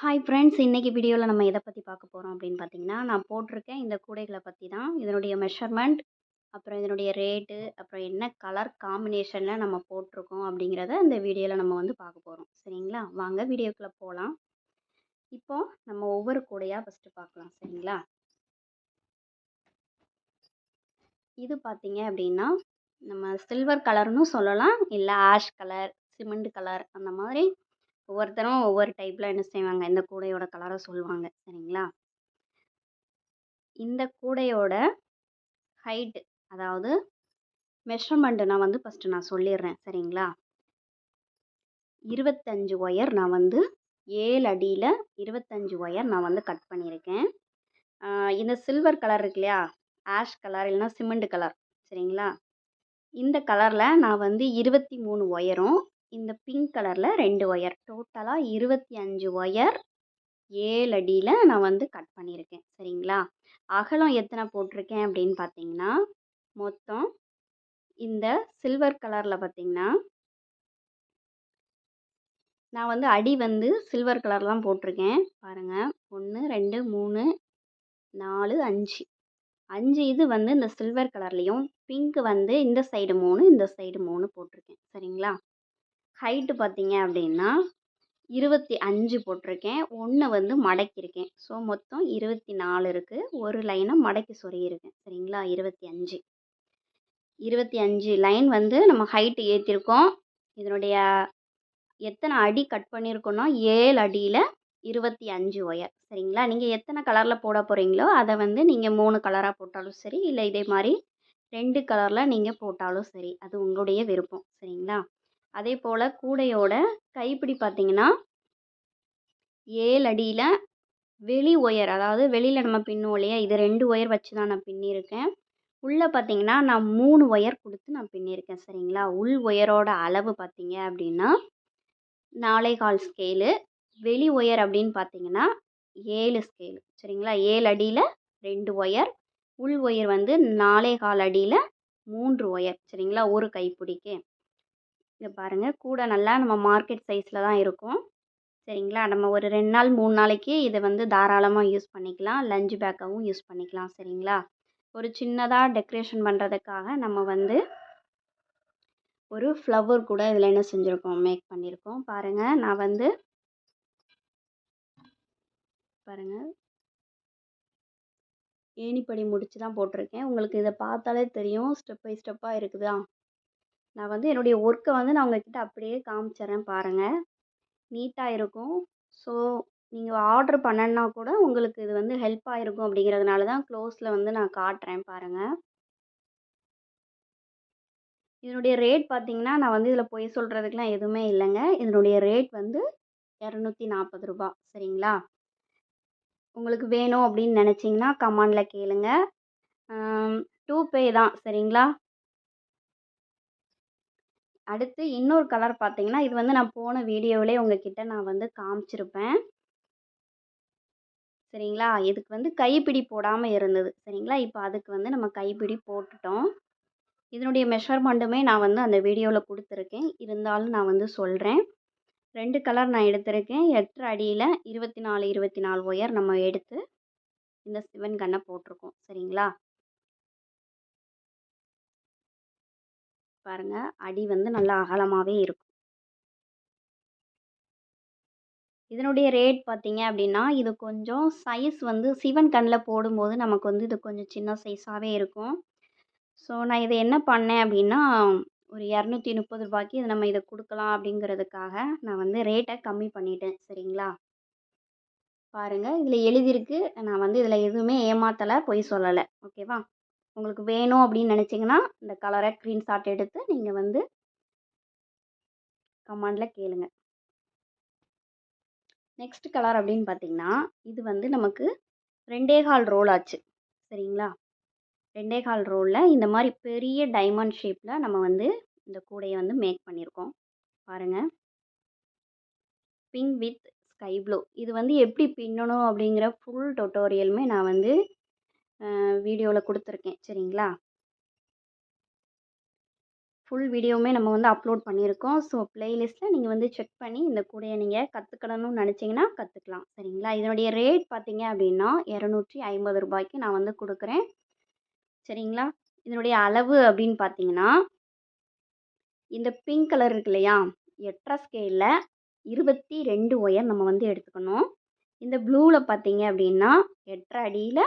Hi friends இன்றைக்கி வீடியோவில் நம்ம எதை பற்றி பார்க்க போகிறோம் அப்படின்னு பார்த்தீங்கன்னா நான் போட்டிருக்கேன் இந்த கூடைகளை பற்றி தான். இதனுடைய மெஷர்மெண்ட் அப்புறம் இதனுடைய ரேட்டு அப்புறம் என்ன கலர் காம்பினேஷனில் நம்ம போட்டிருக்கோம் அப்படிங்கிறத இந்த வீடியோவில் நம்ம வந்து பார்க்க போகிறோம் சரிங்களா? வாங்க வீடியோக்குள்ளே போகலாம் இப்போ நம்ம ஒவ்வொரு கூடையாக ஃபஸ்ட்டு பார்க்கலாம். சரிங்களா? இது பார்த்தீங்க அப்படின்னா நம்ம சில்வர் கலர்னு சொல்லலாம். இல்லை ஆஷ் கலர் சிமெண்ட் கலர் அந்த மாதிரி ஒவ்வொருத்தரும் ஒவ்வொரு டைப்பில் என்ன செய்வாங்க? இந்த கூடையோட கலரை சொல்லுவாங்க. சரிங்களா? இந்த கூடையோட ஹைட்டு அதாவது மெஷர்மெண்ட்டு நான் வந்து ஃபஸ்ட்டு நான் சொல்லிடுறேன். சரிங்களா? இருபத்தஞ்சு ஒயர் நான் வந்து ஏழு அடியில் இருபத்தஞ்சு ஒயர் நான் வந்து கட் பண்ணியிருக்கேன். இந்த சில்வர் கலர் இருக்கு இல்லையா? ஆஷ் கலர் இல்லைன்னா சிமெண்ட் கலர் சரிங்களா? இந்த கலரில் நான் வந்து இருபத்தி மூணு ஒயரும் இந்த பிங்க் கலரில் ரெண்டு ஒயர் டோட்டலாக இருபத்தி அஞ்சு ஒயர் ஏழு அடியில் நான் வந்து கட் பண்ணியிருக்கேன். சரிங்களா? அகலம் எத்தனை போட்டிருக்கேன் அப்படின்னு பார்த்தீங்கன்னா மொத்தம் இந்த சில்வர் கலரில் பார்த்தீங்கன்னா நான் வந்து அடி வந்து சில்வர் கலர் தான் போட்டிருக்கேன். பாருங்கள் ஒன்று ரெண்டு மூணு நாலு அஞ்சு. அஞ்சு இது வந்து இந்த சில்வர் கலர்லேயும் பிங்க் வந்து இந்த சைடு மூணு இந்த சைடு மூணு போட்டிருக்கேன். சரிங்களா? ஹைட்டு பார்த்தீங்க அப்படின்னா இருபத்தி அஞ்சு போட்டிருக்கேன். ஒன்று வந்து மடக்கியிருக்கேன். ஸோ மொத்தம் இருபத்தி நாலு இருக்குது ஒரு லைனை மடக்கி சொருகியிருக்கேன். சரிங்களா? இருபத்தி அஞ்சு. இருபத்தி அஞ்சு லைன் வந்து நம்ம ஹைட்டு ஏற்றிருக்கோம் இதனுடைய எத்தனை அடி கட் பண்ணியிருக்கோன்னா ஏழு அடியில் இருபத்தி அஞ்சு ஒயர் சரிங்களா? நீங்கள் எத்தனை கலரில் போட போகிறீங்களோ அதை வந்து நீங்கள் மூணு கலராக போட்டாலும் சரி இல்லை இதே மாதிரி ரெண்டு கலரில் நீங்கள் போட்டாலும் சரி அது உங்களுடைய விருப்பம். சரிங்களா? அதே போல் கூடையோட கைப்பிடி பார்த்தீங்கன்னா ஏழு அடியில் வெளி ஒயர் அதாவது வெளியில் நம்ம பின்னுவோம் இல்லையா இது ரெண்டு ஒயர் வச்சு தான் நான் பின்னியிருக்கேன் உள்ளே பார்த்தீங்கன்னா நான் மூணு ஒயர் கொடுத்து நான் பின்னியிருக்கேன் சரிங்களா? உள் ஒயரோட அளவு பார்த்தீங்க அப்படின்னா நாலே கால் ஸ்கேலு வெளி ஒயர் அப்படின்னு பார்த்தீங்கன்னா ஏழு ஸ்கேலு சரிங்களா? ஏழு அடியில் ரெண்டு ஒயர் உள் ஒயர் வந்து நாலே கால் அடியில் மூன்று ஒயர் சரிங்களா? ஒரு கைப்பிடிக்கு. இங்கே பாருங்கள் கூட நல்லா நம்ம மார்க்கெட் சைஸில் தான் இருக்கும். சரிங்களா? நம்ம ஒரு ரெண்டு நாள் மூணு நாளைக்கு இதை வந்து தாராளமாக யூஸ் பண்ணிக்கலாம். லஞ்ச் பேக்காகவும் யூஸ் பண்ணிக்கலாம். சரிங்களா? ஒரு சின்னதாக டெக்கரேஷன் பண்ணுறதுக்காக நம்ம வந்து ஒரு ஃப்ளவர் கூட இதில் என்ன செஞ்சுருக்கோம்? மேக் பண்ணியிருக்கோம் பாருங்கள் நான் வந்து பாருங்கள் ஏணிப்படி முடிச்சு தான் போட்டிருக்கேன். உங்களுக்கு இதை பார்த்தாலே தெரியும். ஸ்டெப் பை ஸ்டெப்பாக இருக்குதா? நான் வந்து என்னுடைய ஒர்க்கை வந்து நான் உங்ககிட்ட அப்படியே காமிச்சிட்றேன் பாருங்கள் நீட்டாக இருக்கும். ஸோ நீங்கள் ஆர்டர் பண்ணனா கூட உங்களுக்கு இது வந்து ஹெல்ப்பாக இருக்கும் அப்படிங்கிறதுனால தான் க்ளோஸில் வந்து நான் காட்டுறேன் பாருங்கள் இதனுடைய ரேட் பார்த்தீங்கன்னா நான் வந்து இதில் பொய் சொல்கிறதுக்கெலாம் எதுவுமே இல்லைங்க. இதனுடைய ரேட் வந்து இரநூத்தி நாற்பது ரூபா சரிங்களா? உங்களுக்கு வேணும் அப்படின்னு நினச்சிங்கன்னா கமாண்டில் கேளுங்க. டூ பே தான். சரிங்களா? அடுத்து இன்னொரு கலர் பார்த்தீங்கன்னா இது வந்து நான் போன வீடியோவிலே உங்ககிட்ட நான் வந்து காமிச்சிருப்பேன். சரிங்களா? இதுக்கு வந்து கைப்பிடி போடாமல் இருந்தது. சரிங்களா? இப்போ அதுக்கு வந்து நம்ம கைப்பிடி போட்டுட்டோம். இதனுடைய மெஷர்மெண்ட்டுமே நான் வந்து அந்த வீடியோவில் கொடுத்துருக்கேன். இருந்தாலும் நான் வந்து சொல்கிறேன் ரெண்டு கலர் நான் எடுத்திருக்கேன். எட்டு அடியில் இருபத்தி நாலு இருபத்தி நாலு ஒயர் நம்ம எடுத்து இந்த சிவன் கண்ணை போட்டிருக்கோம். சரிங்களா? பாருங்கள் அடி வந்து நல்லா அகலமாகவே இருக்கும். இதனுடைய ரேட் பார்த்தீங்க அப்படின்னா இது கொஞ்சம் சைஸ் வந்து சிவன் கண்ணில் போடும்போது நமக்கு வந்து இது கொஞ்சம் சின்ன சைஸாகவே இருக்கும். ஸோ நான் இதை என்ன பண்ணேன் அப்படின்னா ஒரு இரநூத்தி முப்பது ரூபாய்க்கு இது நம்ம இதை கொடுக்கலாம் அப்படிங்கிறதுக்காக நான் வந்து ரேட்டை கம்மி பண்ணிட்டேன். சரிங்களா? பாருங்கள் இதில் எழுதியிருக்கு. நான் வந்து இதில் எதுவுமே ஏமாத்தலை பொய் சொல்லலை. ஓகேவா உங்களுக்கு வேணும் அப்படின்னு நினச்சிங்கன்னா இந்த கலரை ஸ்க்ரீன்ஷாட் எடுத்து நீங்கள் வந்து கமாண்டில் கேளுங்க. நெக்ஸ்ட் கலர் அப்படின்னு பார்த்தீங்கன்னா இது வந்து நமக்கு ரெண்டே கால் ரோல் ஆச்சு. சரிங்களா? ரெண்டே கால் ரோலில் இந்த மாதிரி பெரிய டைமண்ட் ஷேப்பில் நம்ம வந்து இந்த கூடையை வந்து மேக் பண்ணியிருக்கோம். பாருங்கள் பிங்க் வித் ஸ்கை ப்ளூ இது வந்து எப்படி பின்னணும் அப்படிங்கிற ஃபுல் டொட்டோரியலுமே நான் வந்து வீடியோவில் கொடுத்துருக்கேன். சரிங்களா? ஃபுல் வீடியோவுமே நம்ம வந்து அப்லோட் பண்ணியிருக்கோம். ஸோ ப்ளேலிஸ்ட்டில் நீங்கள் வந்து செக் பண்ணி இந்த கூடையை நீங்கள் கற்றுக்கணும்னு நினச்சிங்கன்னா கற்றுக்கலாம் சரிங்களா? இதனுடைய ரேட் பார்த்தீங்க அப்படின்னா இரநூற்றி ஐம்பது ரூபாய்க்கு நான் வந்து கொடுக்குறேன். சரிங்களா? இதனுடைய அளவு அப்படின்னு பார்த்தீங்கன்னா இந்த பிங்க் கலர் இருக்கு இல்லையா? எட்டரை ஸ்கேலில் இருபத்தி ரெண்டு ஒயர் நம்ம வந்து எடுத்துக்கணும். இந்த ப்ளூவில் பார்த்தீங்க அப்படின்னா எட்டரை அடியில்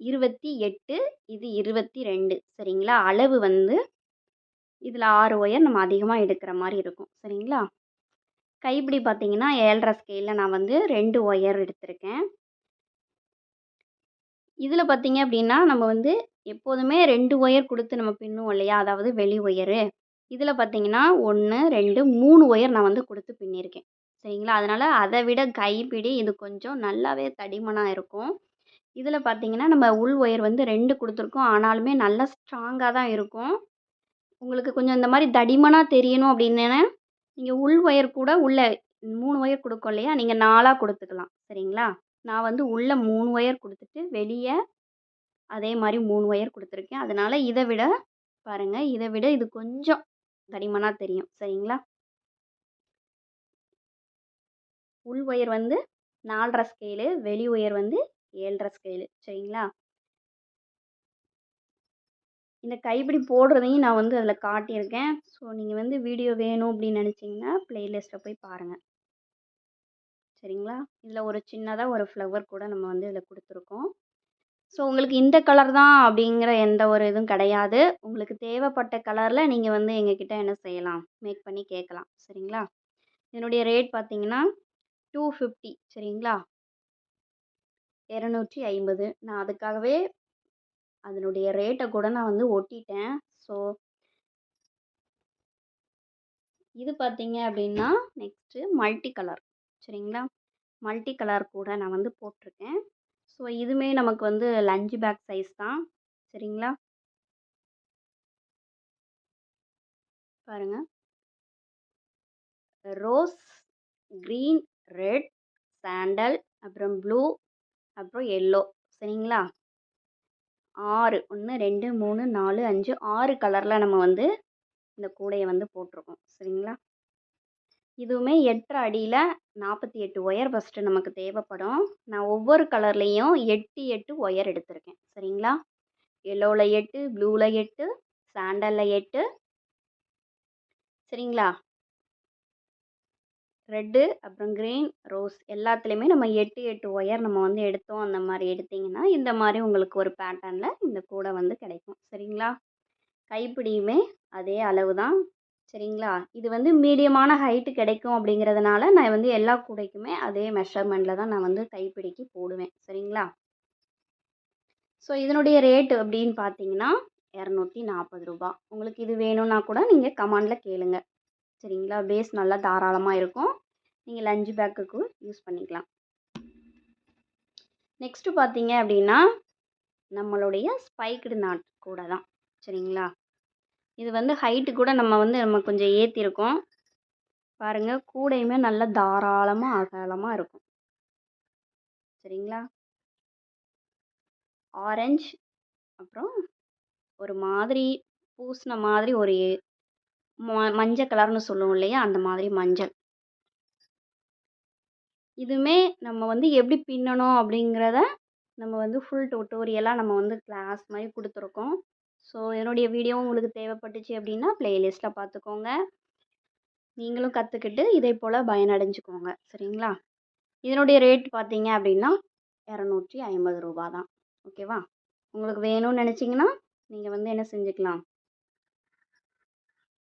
இருபத்தி எட்டு இது இருபத்தி ரெண்டு. சரிங்களா? அளவு வந்து இதில் ஆறு ஒயர் நம்ம அதிகமாக எடுக்கிற மாதிரி இருக்கும். சரிங்களா? கைப்பிடி பார்த்தீங்கன்னா ஏழரை ஸ்கேலில் நான் வந்து ரெண்டு ஒயர் எடுத்திருக்கேன். இதில் பார்த்தீங்க அப்படின்னா நம்ம வந்து எப்போதுமே ரெண்டு ஒயர் கொடுத்து நம்ம பின்னுவோம் இல்லையா? அதாவது வெளி ஒயரு இதில் பார்த்தீங்கன்னா ஒன்று ரெண்டு மூணு ஒயர் நான் வந்து கொடுத்து பின்னியிருக்கேன் சரிங்களா? அதனால் அதை விட கைப்பிடி இது கொஞ்சம் நல்லாவே தடிமனாக இருக்கும். இதில் பார்த்தீங்கன்னா நம்ம உள் ஒயர் வந்து ரெண்டு கொடுத்துருக்கோம். ஆனாலுமே நல்லா ஸ்ட்ராங்காக தான் இருக்கும். உங்களுக்கு கொஞ்சம் இந்த மாதிரி தடிமனாக தெரியணும் அப்படின்னா நீங்கள் உள் ஒயர் கூட உள்ளே மூணு ஒயர் கொடுக்கோம் இல்லையா? நீங்கள் நாலாக கொடுத்துக்கலாம். சரிங்களா? நான் வந்து உள்ளே மூணு ஒயர் கொடுத்துட்டு வெளியே அதே மாதிரி மூணு ஒயர் கொடுத்துருக்கேன். அதனால் இதை விட பாருங்கள் இதை விட இது கொஞ்சம் தடிமனாக தெரியும். சரிங்களா? உள் ஒயர் வந்து நாலரை ஸ்கேலு வெளி ஒயர் வந்து ஏழரை ஸ்கேலு சரிங்களா? இந்த கைப்பிடி போடுறதையும் நான் வந்து அதில் காட்டியிருக்கேன். ஸோ நீங்கள் வந்து வீடியோ வேணும் அப்படின்னு நினச்சிங்கன்னா ப்ளேலிஸ்ட்டில் போய் பாருங்கள் சரிங்களா? இதில் ஒரு சின்னதாக ஒரு ஃப்ளவர் கூட நம்ம வந்து இதில் கொடுத்துருக்கோம். ஸோ உங்களுக்கு இந்த கலர் தான் அப்படிங்கிற எந்த ஒரு இதுவும் கிடையாது. உங்களுக்கு தேவைப்பட்ட கலரில் நீங்கள் வந்து எங்ககிட்ட என்ன செய்யலாம்? மேக் பண்ணி கேட்கலாம். சரிங்களா? இதனுடைய ரேட் பார்த்தீங்கன்னா டூ ஃபிஃப்டி சரிங்களா? இரநூற்றி ஐம்பது. நான் அதுக்காகவே அதனுடைய ரேட்டை கூட நான் வந்து ஒட்டிட்டேன். ஸோ இது பார்த்தீங்க அப்படின்னா நெக்ஸ்ட்டு மல்டி கலர் சரிங்களா? மல்டி கலர் கூட நான் வந்து போட்டிருக்கேன். ஸோ இதுவுமே நமக்கு வந்து லஞ்ச் பேக் சைஸ் தான். சரிங்களா? பாருங்கள் ரோஸ் க்ரீன் ரெட் சாண்டல் அப்புறம் ப்ளூ அப்புறம் எல்லோ சரிங்களா? ஆறு ஒன்று ரெண்டு மூணு நாலு அஞ்சு ஆறு கலரில் நம்ம வந்து இந்த கூடையை வந்து போட்டிருக்கோம். சரிங்களா? இதுவுமே எட்டரை அடியில் நாற்பத்தி எட்டு ஒயர் ஃபஸ்ட்டு நமக்கு தேவைப்படும். நான் ஒவ்வொரு கலர்லேயும் எட்டு எட்டு ஒயர் எடுத்திருக்கேன். சரிங்களா? எல்லோவில் எட்டு ப்ளூவில் எட்டு சாண்டலில் எட்டு. சரிங்களா? ரெட்டு அப்புறம் க்ரீன் ரோஸ் எல்லாத்துலேயுமே நம்ம எட்டு எட்டு ஒயர் நம்ம வந்து எடுத்தோம். அந்த மாதிரி எடுத்திங்கன்னா இந்த மாதிரி உங்களுக்கு ஒரு பேட்டர்னில் இந்த கூடை வந்து கிடைக்கும். சரிங்களா? கைப்பிடியுமே அதே அளவு தான் சரிங்களா? இது வந்து மீடியமான ஹைட்டு கிடைக்கும் அப்படிங்கிறதுனால நான் வந்து எல்லா கூடைக்குமே அதே மெஷர்மெண்ட்டில் தான் நான் வந்து கைப்பிடிக்கு போடுவேன். சரிங்களா? ஸோ இதனுடைய ரேட்டு அப்படின்னு பார்த்தீங்கன்னா இரநூத்தி நாற்பது ரூபா உங்களுக்கு இது வேணும்னா கூட நீங்கள் கமாண்டில் கேளுங்கள் சரிங்களா? பேஸ் நல்லா தாராளமாக இருக்கும். நீங்கள் லஞ்ச் பேக்குக்கு யூஸ் பண்ணிக்கலாம். நெக்ஸ்ட்டு பார்த்தீங்க அப்படின்னா நம்மளுடைய ஸ்பைக்டு நாட் கூட தான். சரிங்களா? இது வந்து ஹைட்டு கூட நம்ம வந்து நம்ம கொஞ்சம் ஏற்றிருக்கோம் பாருங்கள் கூடையுமே நல்லா தாராளமாக அகலமாக இருக்கும். சரிங்களா? ஆரஞ்சு அப்புறம் ஒரு மாதிரி பூசின மாதிரி ஒரு மஞ்சள் கலர்னு சொல்லுவோம் இல்லையா? அந்த மாதிரி மஞ்சள். இதுவுமே நம்ம வந்து எப்படி பின்னணும் அப்படிங்கிறத நம்ம வந்து ஃபுல் டுட்டோரியலாக நம்ம வந்து கிளாஸ் மாதிரி கொடுத்துருக்கோம். ஸோ என்னுடைய வீடியோ உங்களுக்கு தேவைப்பட்டுச்சு அப்படின்னா ப்ளேலிஸ்ட்டில் பார்த்துக்கோங்க. நீங்களும் கற்றுக்கிட்டு இதே போல் பயனடைஞ்சுக்கோங்க. சரிங்களா? இதனுடைய ரேட் பார்த்தீங்க அப்படின்னா இரநூற்றி ஐம்பது ரூபா தான். ஓகேவா உங்களுக்கு வேணும்னு நினச்சிங்கன்னா நீங்கள் வந்து என்ன செஞ்சுக்கலாம்?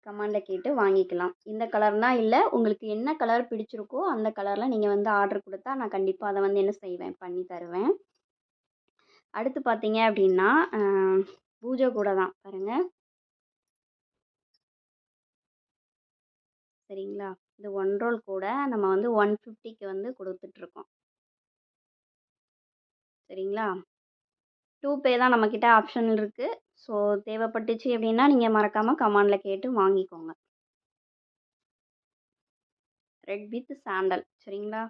கமாண்டில் கேட்டு வாங்கிக்கலாம். இந்த கலர்னால் இல்லை உங்களுக்கு என்ன கலர் பிடிச்சிருக்கோ அந்த கலரில் நீங்கள் வந்து ஆர்டர் கொடுத்தா நான் கண்டிப்பாக அதை வந்து என்ன செய்வேன்? பண்ணி தருவேன். அடுத்து பார்த்தீங்க அப்படின்னா பூஜை கூட தான். பாருங்கள் சரிங்களா? இது ஒன் ரோல் கூட நம்ம வந்து ஒன் ஃபிஃப்டிக்கு வந்து கொடுத்துட்ருக்கோம். சரிங்களா? டூ பே தான் நம்மக்கிட்ட ஆப்ஷன் இருக்குது ஸோ தேவைப்பட்டுச்சு அப்படின்னா நீங்கள் மறக்காமல் கமாண்டில் கேட்டு வாங்கிக்கோங்க. ரெட் வித் சாண்டல் சரிங்களா?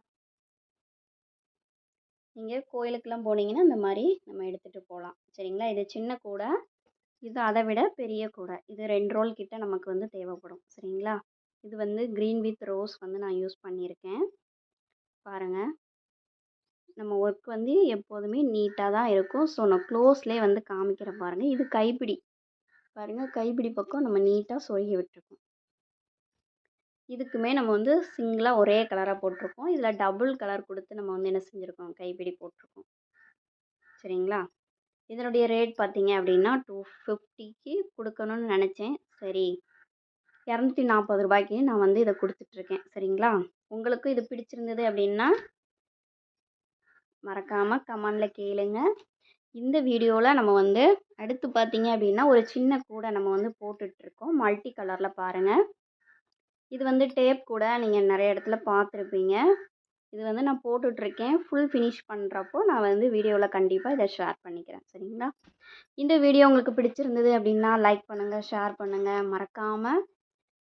நீங்கள் கோயிலுக்கெல்லாம் போனீங்கன்னா இந்த மாதிரி நம்ம எடுத்துகிட்டு போகலாம். சரிங்களா? இது சின்ன கூடை. இது அதை விட பெரிய கூடை. இது ரெண்டு ரோல் கிட்ட நமக்கு வந்து தேவைப்படும். சரிங்களா? இது வந்து க்ரீன் வித் ரோஸ் வந்து நான் யூஸ் பண்ணியிருக்கேன். பாருங்கள் நம்ம ஒர்க் வந்து எப்போதுமே நீட்டாக தான் இருக்கும். ஸோ நான் க்ளோஸ்லேயே வந்து காமிக்கிறேன் பாருங்கள் இது கைப்பிடி. பாருங்கள் கைப்பிடி பக்கம் நம்ம நீட்டாக சொருகி விட்டுருக்கோம். இதுக்குமே நம்ம வந்து சிங்கிளாக ஒரே கலராக போட்டிருக்கோம். இதில் டபுள் கலர் கொடுத்து நம்ம வந்து என்ன செஞ்சுருக்கோம்? கைப்பிடி போட்டிருக்கோம். சரிங்களா? இதனுடைய ரேட் பார்த்தீங்க அப்படின்னா டூ ஃபிஃப்டிக்கு கொடுக்கணும்னு நினச்சேன். சரி. இரநூத்தி நாற்பது ரூபாய்க்கு நான் வந்து இதை கொடுத்துட்ருக்கேன் சரிங்களா? உங்களுக்கும் இது பிடிச்சிருந்தது அப்படின்னா மறக்காமல் கமெண்டில் கேளுங்க. இந்த வீடியோவில் நம்ம வந்து அடுத்து பார்த்தீங்க அப்படின்னா ஒரு சின்ன கூடை நம்ம வந்து போட்டுட்ருக்கோம். மல்டி கலரில் பாருங்கள் இது வந்து டேப் கூட நீங்கள் நிறைய இடத்துல பார்த்துருப்பீங்க இது வந்து நான் போட்டுட்ருக்கேன். ஃபுல் ஃபினிஷ் பண்ணுறப்போ நான் வந்து வீடியோவில் கண்டிப்பாக இதை ஷேர் பண்ணிக்கிறேன். சரிங்களா? இந்த வீடியோ உங்களுக்கு பிடிச்சிருந்தது அப்படின்னா லைக் பண்ணுங்கள் ஷேர் பண்ணுங்கள் மறக்காமல்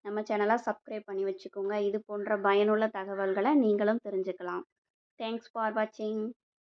நம்ம சேனலை சப்ஸ்கிரைப் பண்ணி வச்சுக்கோங்க. இது போன்ற பயனுள்ள தகவல்களை நீங்களும் தெரிஞ்சுக்கலாம். தேங்க்ஸ் ஃபார் வாட்சிங்.